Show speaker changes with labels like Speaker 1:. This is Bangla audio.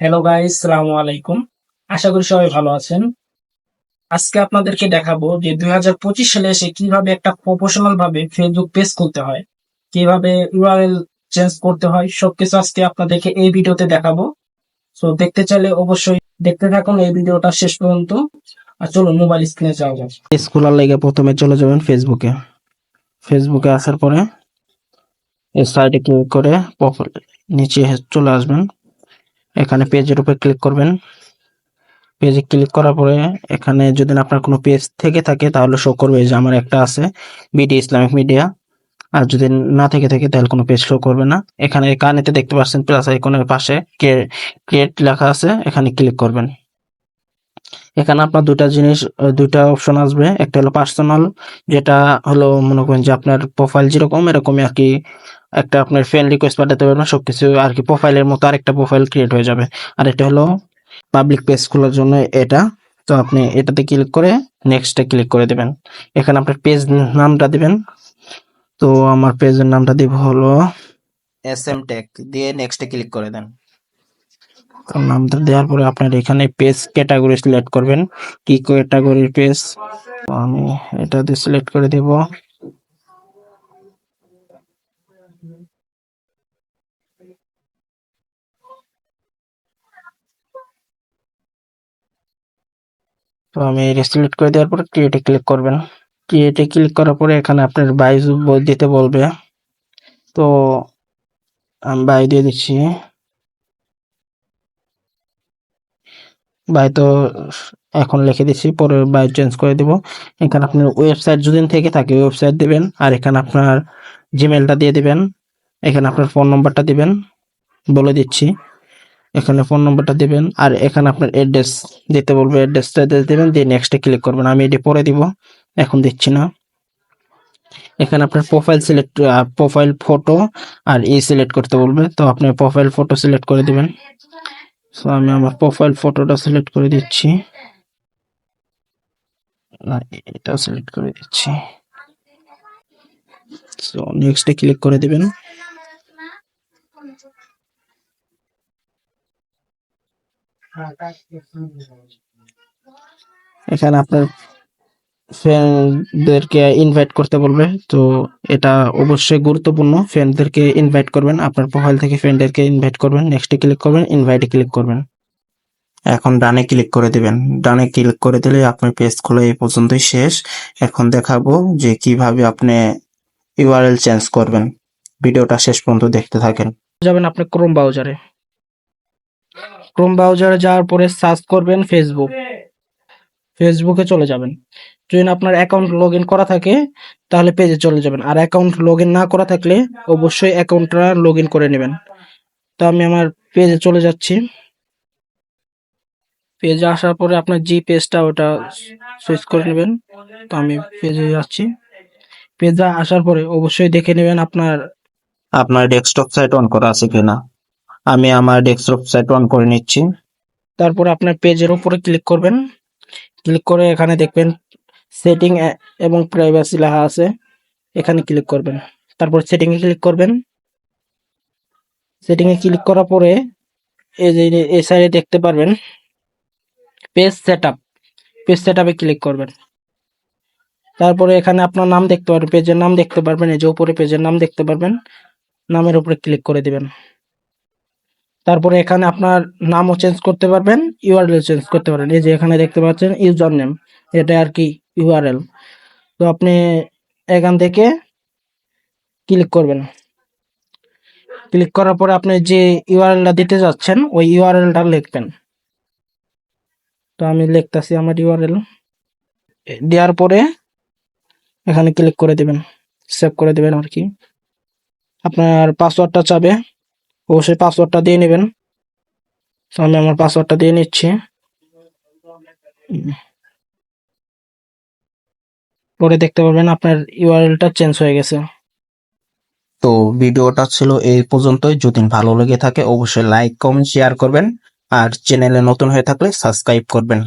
Speaker 1: হ্যালো গাইস সালামু আলাইকুম। আশা করি সবাই ভালো আছেন। আজকে আপনাদেরকে দেখাবো যে দুই হাজার পঁচিশ সালে এসে কীভাবে একটা প্রফেশনাল ভাবে ফেসবুক পেজ খুলতে হয়, কীভাবে ইউআরএল চেঞ্জ করতে হয়, সবকিছু আজকে আপনাদেরকে এই ভিডিওতে দেখাবো। তো দেখতে চাইলে অবশ্যই দেখতে থাকুন এই ভিডিওটা শেষ পর্যন্ত। আর চলুন মোবাইল স্ক্রিনে যাওয়া যাক।
Speaker 2: পেজ খোলার লেগে প্রথমে চলে যাবেন ফেসবুকে ফেসবুকে আসার পরে সাইডে ক্লিক করে নিচে চলে আসবেন। এখানে পেজের উপর ক্লিক করবেন। পেজে ক্লিক করার পরে এখানে যদি আপনার কোনো পেজ থেকে থাকে তাহলে শো করবে। যে আমার একটা আছে বিডি ইসলামিক মিডিয়া আর যদি না থেকে থাকে তাহলে কোনো পেজ শো করবে না। এখানে কানেতে দেখতে পাচ্ছেন প্লাস আইকনের পাশে ক্রিয়েট লেখা আছে, এখানে ক্লিক করবেন। এখানে আপনার দুটা জিনিস দুটা অপশন আসবে। একটা হলো পার্সোনাল যেটা হলো মনে করেন যে আপনার প্রোফাইল যেরকম, এরকমই আর কি একটা আপনার ফ্রেন্ড রিকোয়েস্ট পাঠাতে পারবেন, সবকিছু আর কি প্রোফাইলের মতো আরেকটা প্রোফাইল ক্রিয়েট হয়ে যাবে। আর এটা হলো পাবলিক পেজ খোলার জন্য এটা। তো আপনি এটাতে ক্লিক করে নেক্সটে ক্লিক করে দেবেন। এখানে আপনার পেজ নামটা দিবেন। তো আমার পেজের নামটা দিব হলো এস এম টেক দিয়ে নেক্সটে ক্লিক করে দেন। নামটা দেওয়ার পরে আপনার এখানে পেজ ক্যাটাগরি সিলেক্ট করবেন। কি ক্যাটাগরির পেজ আমি এটা দিয়ে সিলেক্ট করে দেব। তো আমি এটা সিলেক্ট করে দেওয়ার পরে ক্রিয়েটে ক্লিক করবেন। ক্রিয়েটে ক্লিক করার পরে এখানে আপনার বাইজ দিতে বলবে। তো আমি বাই দিয়ে দিচ্ছি। বাই তো এখন লিখে দিচ্ছি, পরে বাই চেঞ্জ করে দিব। এখানে আপনার ওয়েবসাইট যদি থেকে থাকে ওয়েবসাইট দিবেন, আর এখানে আপনার জিমেলটা দিয়ে দিবেন। এখানে আপনার ফোন নম্বরটা দিবেন, বলে দিচ্ছি। এখানে ফোন নম্বরটা দিবেন আর এখানে আপনার অ্যাড্রেস দিতে বলবে অ্যাড্রেসটা দিবেন, দিয়ে নেক্সটে ক্লিক করবেন। আমি এটি পরে দিব, এখন দিচ্ছি না। এখানে আপনার প্রোফাইল সিলেক্ট প্রোফাইল ফটো আর ই সিলেক্ট করতে বলবে। তো আপনি প্রোফাইল ফটো সিলেক্ট করে দিবেন। সো আমি আমার প্রোফাইল ফটোটা সিলেক্ট করে দিচ্ছি। এটা সিলেক্ট করে দিচ্ছি। সো নেক্সটে ক্লিক করে দিবেন। এখানে আপনার ফ্রেন্ডদেরকে ইনভাইট করতে বলবে, তো এটা অবশ্যই গুরুত্বপূর্ণ। ফ্রেন্ডদেরকে ইনভাইট করবেন, আপনার প্রোফাইল থেকে ফ্রেন্ডদেরকে ইনভাইট করবেন নেক্সটে ক্লিক করবেন ইনভাইটে ক্লিক করবেন। এখন ডানে ক্লিক করে দিবেন। ডানে ক্লিক করে দিলে আপনার পেজ খোলা এই পর্যন্তই শেষ। এখন দেখাবো যে কীভাবে আপনি ইউআরএল চেঞ্জ করবেন। ভিডিওটা শেষ পর্যন্ত দেখতে থাকেন।
Speaker 1: যাবেন আপনি ক্রোম ব্রাউজারে ক্রোম ব্রাউজারে যাওয়ার পরে সার্চ করবেন ফেসবুক ফেসবুকে চলে যাবেন। যদি আপনার অ্যাকাউন্ট লগ করা থাকে, তাহলে পেজে চলে যাবেন। আর অ্যাকাউন্ট লগ না করা থাকলে, অবশ্যই অ্যাকাউন্টটা লগ করে নেবেন। তো আমি আমার পেজে চলে যাচ্ছি। পেজে আসার পরে আপনার জি পেজটা ওটা সুইচ করে নেবেন। তো আমি পেজে যাচ্ছি। পেজে আসার পরে অবশ্যই দেখে নেবেন আপনার
Speaker 2: আপনার ডেস্কটপ সাইট অন করা আছে কিনা। আমি আমার ডেস্কটপ সাইট অন করে নিচ্ছি।
Speaker 1: তারপরে আপনার পেজের উপরে ক্লিক করবেন। ক্লিক করে এখানে দেখবেন সেটিং এবং প্রাইভেসি লেখা আছে। এখানে ক্লিক করবেন। তারপর সেটিং এ ক্লিক করবেন। সেটিং এ ক্লিক করার পরে এই যে এই সাইডে দেখতে পারবেন পেজ সেটআপ পেজ সেটআপে ক্লিক করবেন। তারপরে এখানে আপনার নাম দেখতে পারবেন পেজের নাম দেখতে পারবেন, এই যে উপরে পেজের নাম দেখতে পারবেন, নামের উপরে ক্লিক করে দিবেন। তারপরে এখানে আপনার নামও চেঞ্জ করতে পারবেন ইউআরএল চেঞ্জ করতে পারেন এই যে এখানে দেখতে পাচ্ছেন ইউজার নেম এটা আর কি ইউআরএল তো আপনি এখান থেকে ক্লিক করবেন। ক্লিক করার পরে আপনি যে ইউআরএলটা দিতে যাচ্ছেন, ওই ইউআরএলটা লিখবেন। তো আমি লিখতেছি আমার ইউআরএল দেওয়ার পরে এখানে ক্লিক করে দেবেন। সেভ করে দেবেন আর কি। আপনার পাসওয়ার্ডটা চাবে। অবশ্যই পাসওয়ার্ডটা দিয়ে নেবেন। আমি আমার পাসওয়ার্ডটা দিয়ে নিচ্ছি। পরে দেখতে পাবেন আপনার ইউআরএলটা চেঞ্জ হয়ে গেছে।
Speaker 2: তো ভিডিওটা ছিল এই পর্যন্তই। যদি ভালো লেগে থাকে, অবশ্যই লাইক কমেন্ট শেয়ার করবেন। আর চ্যানেলে নতুন হয়ে থাকলে সাবস্ক্রাইব করবেন।